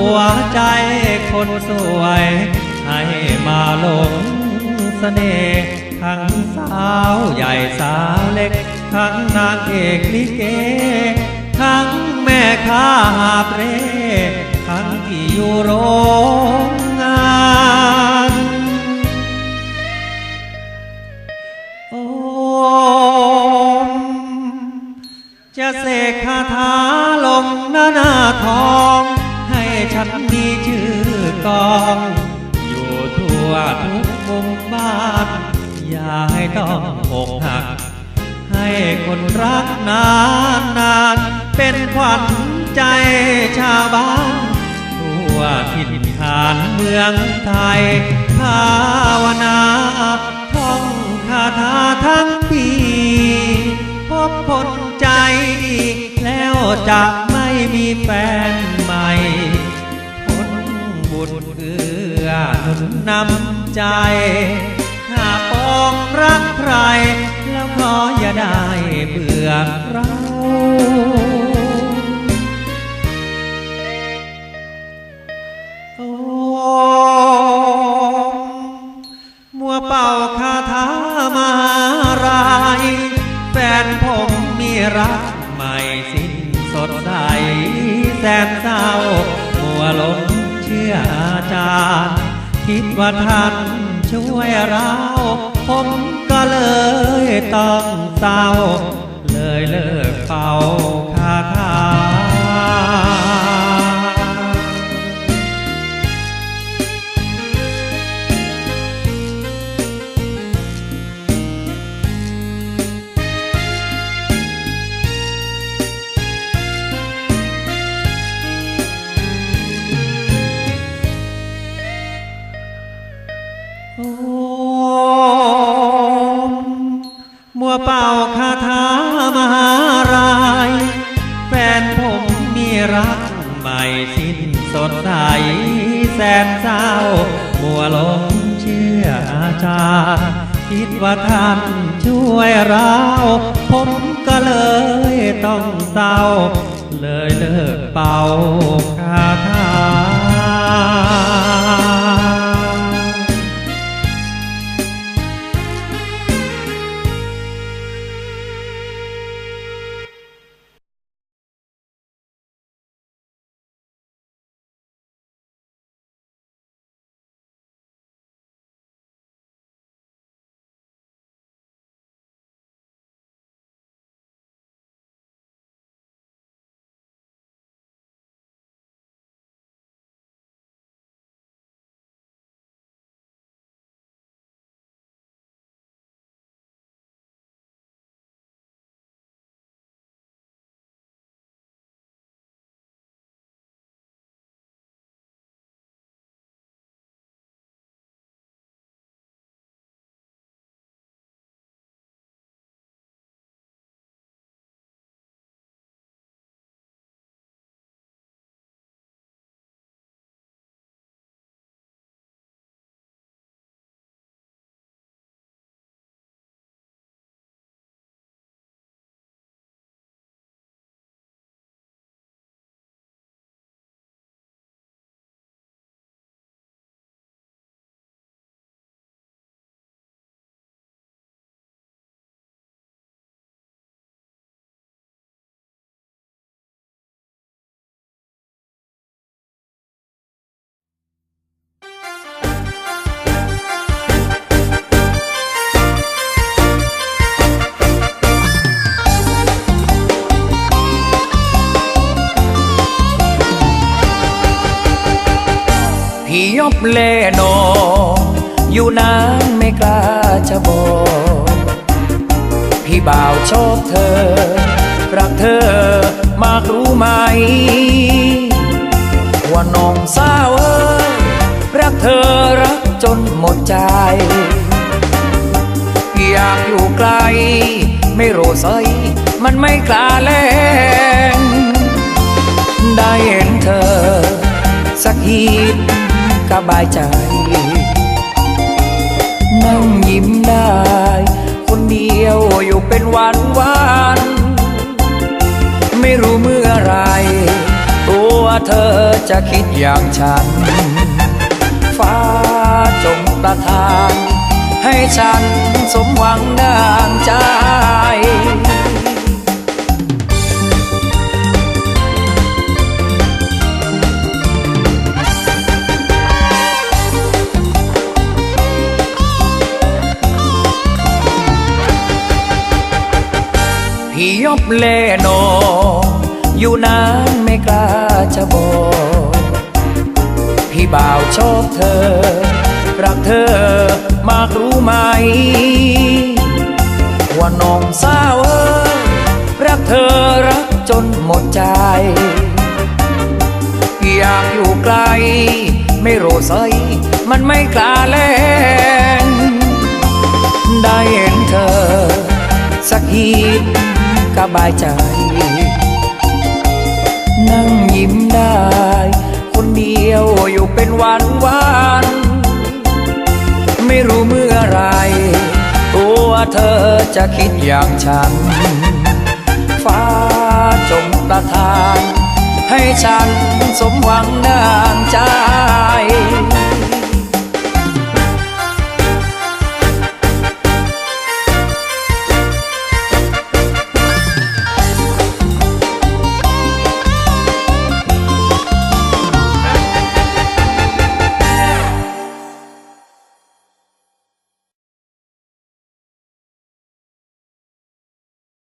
ผัวใจคนสวย ให้มาหลงเสน่ห์ทั้งสาวใหญ่สาวเล็ก ทั้งนางเอกลิเก ทั้งแม่ค้าหาบเร่ทั้งที่อยู่โรงงานโอมจะเสกคาถาลงหน้าหน้าทอง องอยู่ทั่วทุกมุมบ้าน อย่าให้ต้องอกหัก ให้คนรักนานนานเป็นขวัญใจชาวบ้านทั่วถิ่นฐานเมืองไทย ภาวนาท่องคาถาทั้งปีพบคนใจดีแล้วจะไม่มีแฟนใหม่ผลบุญ หนุนนำใจถ้าปองรักใคร แล้วขออย่าได้เบื่อเราโอ้มัวเป่าคาถามาราย แฟนผมมีรักใหม่สิ้นสดใสแสนเศร้ามัวหลงเชื่ออาจารย์ คิดว่าท่านช่วยเราผมก็เลยต้องเศร้า เลยเลิกเป่าคาถา เป่าคาถามหาราย แฟนผมมีรักใหม่สิ้นสดใสแสนเศร้า มัวหลงเชื่ออาจารย์คิดว่าท่านช่วยเรา ผมก็เลยต้องเศร้า เลยเลิกเป่า ยบเล่นอ อยู่นานไม่กล้าจะบอก พี่บ่าวชอบเธอ รักเธอมากรู้ไหม ว่าน้องสาวเอ้ยรักเธอรักจนหมดใจ อยากอยู่ไกล ไม่โรใสมันไม่กล้าแลงได้เห็นเธอ สักที สบายใจ นั่งยิ้มได้ คนเดียวอยู่เป็นวันวันไม่รู้เมื่อไรตัวเธอจะคิดอย่างฉัน ฟ้าจงประทาน ให้ฉันสม ยบเล่นอ อยู่นานไม่กล้าจะบอกพี่บ่าวชอบเธอ รักเธอมากรู้ไหม ว่าน้องสาวเออรักเธอรักจนหมดใจ อยากอยู่ไกล ไม่โรใสมันไม่กล้าแลงได้เห็นเธอ สักที บายใจ นั่งยิ้มได้ คนเดียวอยู่เป็นวันวันไม่รู้เมื่อไร ตัวเธอจะคิดอย่างฉัน ฟ้าจงประทาน ให้ฉันสมหวังดังใจ